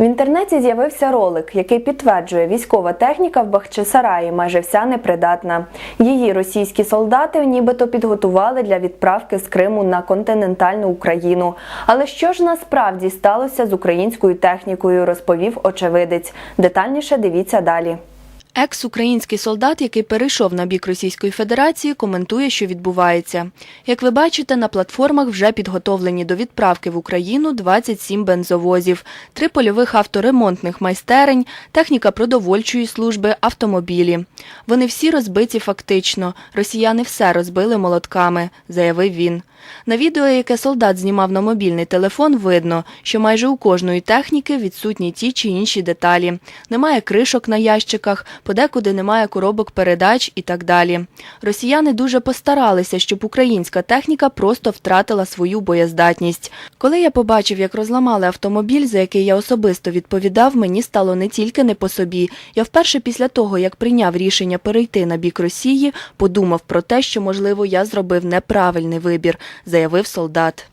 В інтернеті з'явився ролик, який підтверджує, військова техніка в Бахчисараї майже вся непридатна. Її російські солдати нібито підготували для відправки з Криму на континентальну Україну. Але що ж насправді сталося з українською технікою, розповів очевидець. Детальніше дивіться далі. Екс-український солдат, який перейшов на бік Російської Федерації, коментує, що відбувається. Як ви бачите, на платформах вже підготовлені до відправки в Україну 27 бензовозів, три польових авторемонтних майстерень, техніка продовольчої служби, автомобілі. Вони всі розбиті фактично. Росіяни все розбили молотками, заявив він. На відео, яке солдат знімав на мобільний телефон, видно, що майже у кожної техніки відсутні ті чи інші деталі. Немає кришок на ящиках, подекуди немає коробок передач і так далі. Росіяни дуже постаралися, щоб українська техніка просто втратила свою боєздатність. Коли я побачив, як розламали автомобіль, за який я особисто відповідав, мені стало не тільки не по собі. Я вперше після того, як прийняв рішення перейти на бік Росії, подумав про те, що, можливо, я зробив неправильний вибір, заявив солдат.